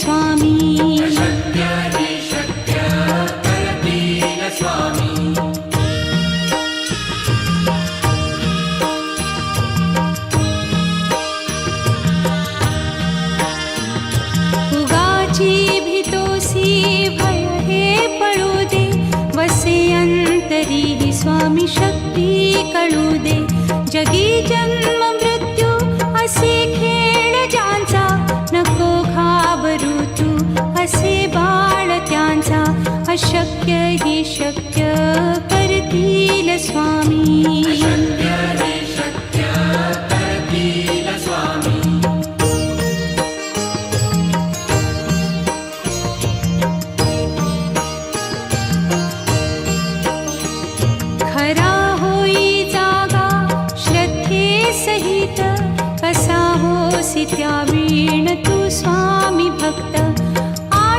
स्वामी शक्य स्वामी स्वामी। खरा हो जागा श्रद्धे सहित कसाहो सिद्यामीण तु स्वामी भक्त? आ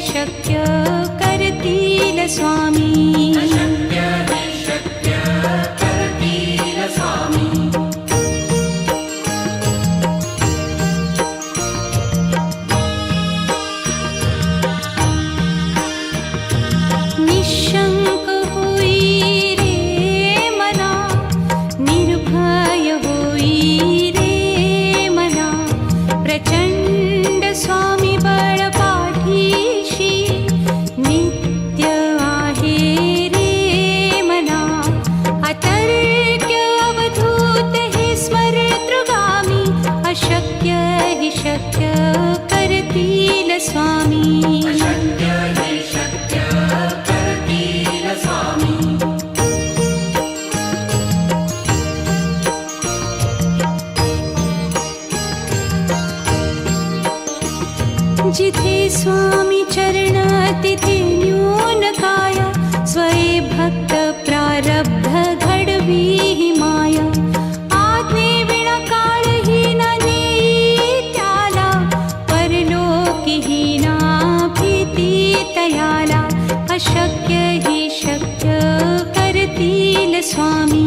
शक्य करतील स्वामी. जिथे स्वामी चरणातिथे न्यूनकाया स्वये भक्त प्रारब्ध घडवी माया। आग्ने विणाकालहीना ना परलोकिहीनाप्रीति तयाला अशक्य हि शक्य करतील न स्वामी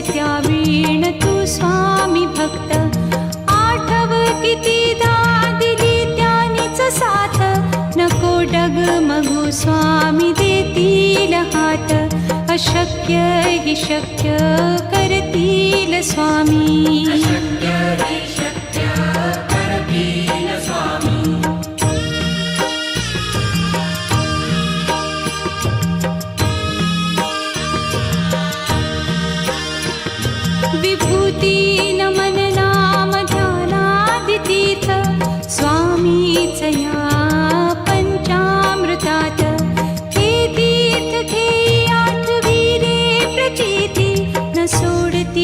त्या वीण तू स्वामी भक्त. आठव कितीदा दिली त्यानीच साथ. नको डगमगू स्वामी देतील हात. अशक्य हि शक्य करतील स्वामी.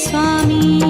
स्वामी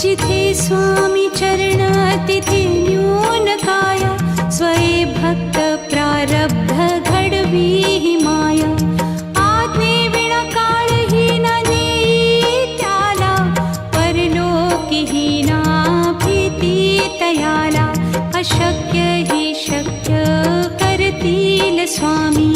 जिथे स्वामी चरणातिथि न्यूनकारय स्वये भक्त प्रारब्ध घडवी माया। आत्मकाल हि ना परलोकिहीनाप्रीति तयाला अशक्य हि शक्य करतील स्वामी।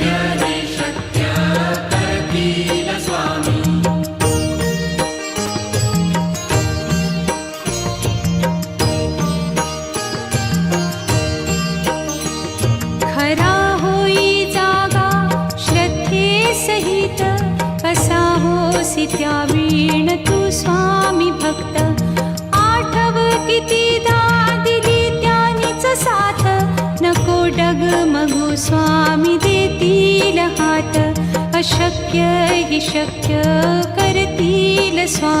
time.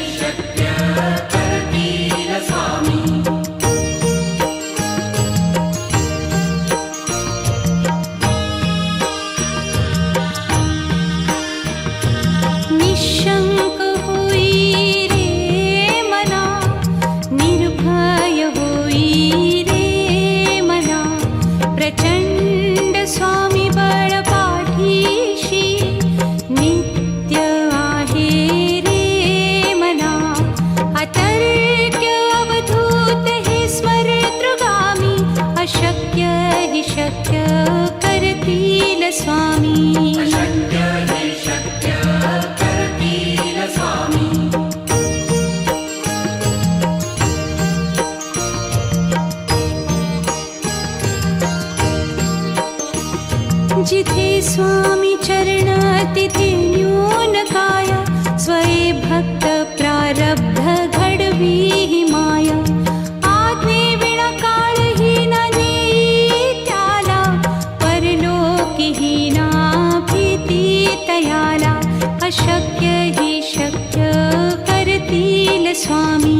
जिते स्वामी चरणातिथिन्यूनकाय स्वरे भक्तप्रारब्धगढवी माया। आत्मकालहीना नीत्याला परलोकिहीनाप्रीति तयाला अशक्य हि शक्य करतील स्वामी।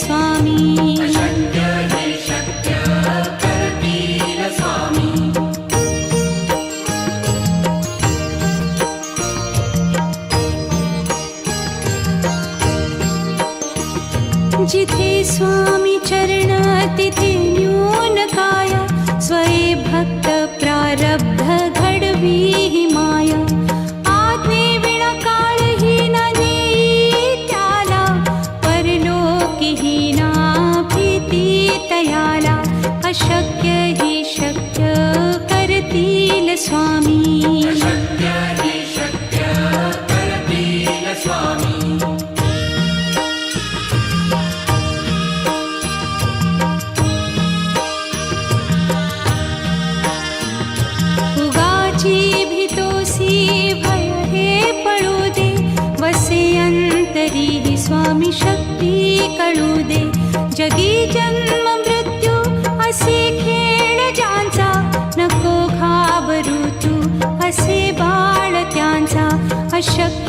स्वामी स्वामी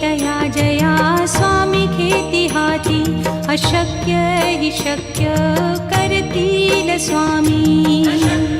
तया जया स्वामी खेती हाथी अशक्य ही शक्य न स्वामी।